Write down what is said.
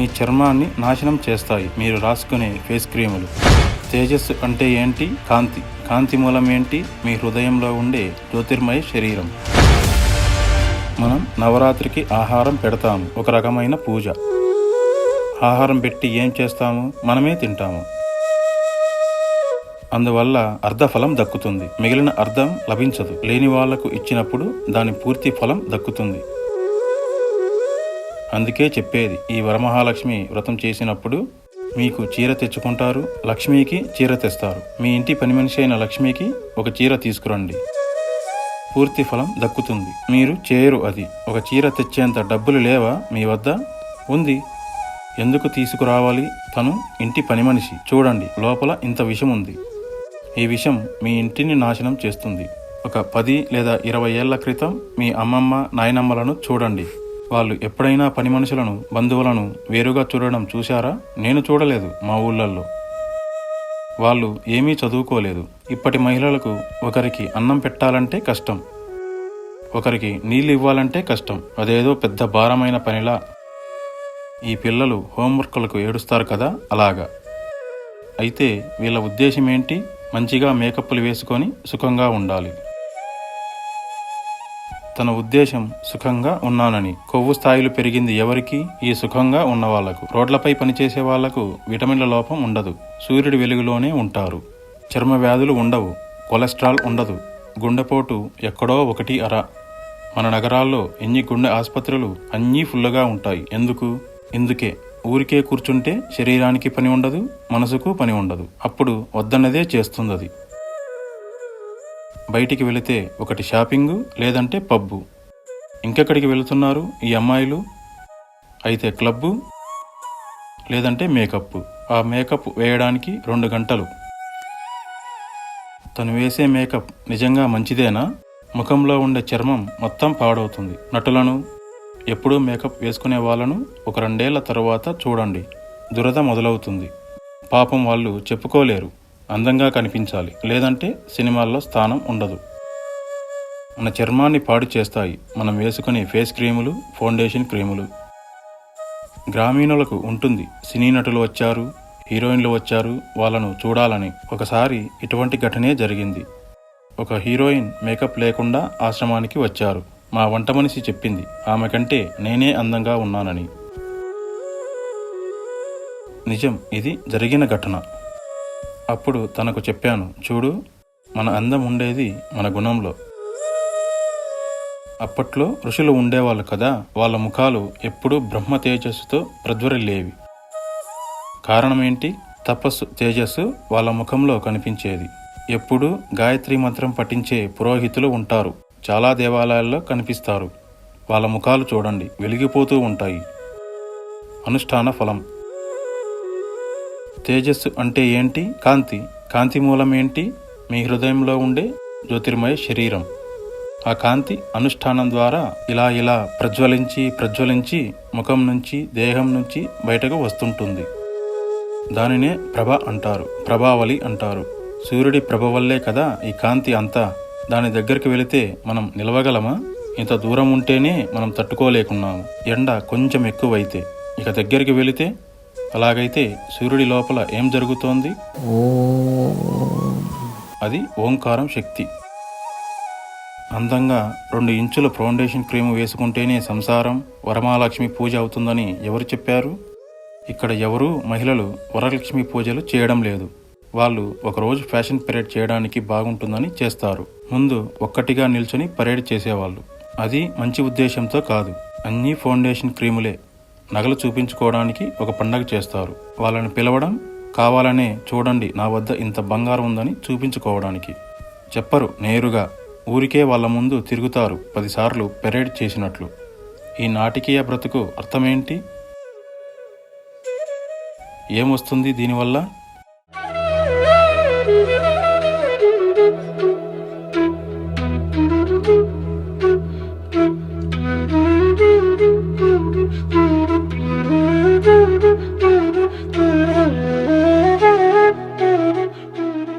మీ చర్మాన్ని నాశనం చేస్తాయి. మీరు రాసుకునే ఫేస్ క్రీములు. తేజస్సు అంటే ఏంటి? కాంతి. కాంతి మూలం ఏంటి? మీ హృదయంలో ఉండే జ్యోతిర్మయ శరీరం. మనం నవరాత్రికి ఆహారం పెడతాము. ఒక రకమైన పూజ. ఆహారం పెట్టి ఏం చేస్తాము? మనమే తింటాము. అందువల్ల అర్ధఫలం దక్కుతుంది. మిగిలిన అర్థం లభించదు. లేని వాళ్ళకు ఇచ్చినప్పుడు దాని పూర్తి ఫలం దక్కుతుంది. అందుకే చెప్పేది ఈ వరమహాలక్ష్మి వ్రతం చేసినప్పుడు మీకు చీర తెచ్చుకుంటారు లక్ష్మికి చీర తెస్తారు. మీ ఇంటి పని మనిషి అయిన లక్ష్మికి ఒక చీర తీసుకురండి. పూర్తి ఫలం దక్కుతుంది. మీరు చేయరు అది. ఒక చీర తెచ్చేంత డబ్బులు లేవా మీ వద్ద? ఉంది. ఎందుకు తీసుకురావాలి? తను ఇంటి పని మనిషి. చూడండి లోపల ఇంత విషం ఉంది. ఈ విషం మీ ఇంటిని నాశనం చేస్తుంది. ఒక పది లేదా ఇరవై ఏళ్ళ క్రితం మీ అమ్మమ్మ నాయనమ్మలను చూడండి. వాళ్ళు ఎప్పుడైనా పని మనుషులను బంధువులను వేరుగా చూడడం చూశారా? నేను చూడలేదు మా ఊళ్ళల్లో. వాళ్ళు ఏమీ చదువుకోలేదు. ఇప్పటి మహిళలకు ఒకరికి అన్నం పెట్టాలంటే కష్టం. ఒకరికి నీళ్ళు ఇవ్వాలంటే కష్టం. అదేదో పెద్ద భారమైన పనిలా. ఈ పిల్లలు హోంవర్క్లకు ఏడుస్తారు కదా? అలాగా. అయితే వీళ్ళ ఉద్దేశం ఏంటి మంచిగా మేకప్లు వేసుకొని సుఖంగా ఉండాలి. తన ఉద్దేశం సుఖంగా ఉన్నానని. కొవ్వు స్థాయిలు పెరిగింది ఎవరికి? ఈ సుఖంగా ఉన్న వాళ్ళకు రోడ్లపై పనిచేసే వాళ్ళకు విటమిన్ల లోపం ఉండదు. సూర్యుడి వెలుగులోనే ఉంటారు. చర్మ వ్యాధులు ఉండవు. కొలెస్ట్రాల్ ఉండదు. గుండెపోటు ఎక్కడో ఒకటి అర. మన నగరాల్లో ఎన్ని గుండె ఆసుపత్రులు అన్నీ ఫుల్లుగా ఉంటాయి. ఎందుకు? ఇందుకే. ఊరికే కూర్చుంటే శరీరానికి పని ఉండదు మనసుకు పని ఉండదు. అప్పుడు వద్దన్నదే చేస్తుంది అది బయటికి వెళితే ఒకటి షాపింగు లేదంటే పబ్బు. ఇంకెక్కడికి వెళుతున్నారు ఈ అమ్మాయిలు? అయితే క్లబ్బు లేదంటే మేకప్ ఆ మేకప్ వేయడానికి రెండు గంటలు. తను వేసే మేకప్ నిజంగా మంచిదేనా? ముఖంలో ఉండే చర్మం మొత్తం పాడవుతుంది. నటులను ఎప్పుడూ మేకప్ వేసుకునే వాళ్ళను ఒక రెండేళ్ళ తర్వాత చూడండి. దురద మొదలవుతుంది. పాపం వాళ్ళు చెప్పుకోలేరు. అందంగా కనిపించాలి. లేదంటే సినిమాల్లో స్థానం ఉండదు. మన చర్మాన్ని పాడు చేస్తాయి. మనం వేసుకునే ఫేస్ క్రీములు ఫౌండేషన్ క్రీములు. గ్రామీణులకు ఉంటుంది. సినీ నటులు వచ్చారు హీరోయిన్లు వచ్చారు వాళ్ళను చూడాలని. ఒకసారి ఇటువంటి ఘటనే జరిగింది. ఒక హీరోయిన్ మేకప్ లేకుండా ఆశ్రమానికి వచ్చారు. మా వంట మనిషి చెప్పింది. ఆమె కంటే నేనే అందంగా ఉన్నానని. నిజం ఇది జరిగిన ఘటన. అప్పుడు తనకు చెప్పాను చూడు మన అందం ఉండేది మన గుణంలో. అప్పట్లో ఋషులు ఉండేవాళ్ళు కదా వాళ్ళ ముఖాలు ఎప్పుడూ బ్రహ్మ తేజస్సుతో ప్రజ్వరిల్లేవి. కారణమేంటి? తపస్సు తేజస్సు వాళ్ళ ముఖంలో కనిపించేది. ఎప్పుడూ గాయత్రి మంత్రం పఠించే పురోహితులు ఉంటారు. చాలా దేవాలయాల్లో కనిపిస్తారు. వాళ్ళ ముఖాలు చూడండి వెలిగిపోతూ ఉంటాయి. అనుష్ఠాన ఫలం. తేజస్సు అంటే ఏంటి? కాంతి. కాంతి మూలం ఏంటి? మీ హృదయంలో ఉండే జ్యోతిర్మయ శరీరం. ఆ కాంతి అనుష్ఠానం ద్వారా ఇలా ఇలా ప్రజ్వలించి ప్రజ్వలించి ముఖం నుంచి దేహం నుంచి బయటకు వస్తుంటుంది. దానినే ప్రభ అంటారు. ప్రభావళి అంటారు. సూర్యుడి ప్రభ వల్లే కదా ఈ కాంతి అంతా? దాని దగ్గరికి వెళితే మనం నిలవగలమా? ఇంత దూరం ఉంటేనే మనం తట్టుకోలేకున్నాము. ఎండ కొంచెం ఎక్కువైతే. ఇక దగ్గరికి వెళితే అలాగైతే సూర్యుడి లోపల ఏం జరుగుతోంది? అది ఓంకారం శక్తి. అందంగా రెండు ఇంచుల ఫౌండేషన్ క్రీమ్ వేసుకుంటేనే సంసారం వరమహాలక్ష్మి పూజ అవుతుందని ఎవరు చెప్పారు? ఇక్కడ ఎవరూ మహిళలు వరలక్ష్మి పూజలు చేయడం లేదు. వాళ్ళు ఒకరోజు ఫ్యాషన్ పరేడ్ చేయడానికి బాగుంటుందని చేస్తారు. ముందు ఒక్కటిగా నిల్చొని పరేడ్ చేసేవాళ్ళు. అది మంచి ఉద్దేశంతో కాదు. అన్నీ ఫౌండేషన్ క్రీములే. నగలు చూపించుకోవడానికి ఒక పండగ చేస్తారు. వాళ్ళని పిలవడం కావాలనే చూడండి నా వద్ద ఇంత బంగారం ఉందని చూపించుకోవడానికి. చెప్పరు నేరుగా ఊరికే వాళ్ళ ముందు తిరుగుతారు పదిసార్లు పెరేడ్ చేసినట్లు. ఈ నాటికీయ బ్రతుకు అర్థమేంటి? ఏమొస్తుంది దీనివల్ల?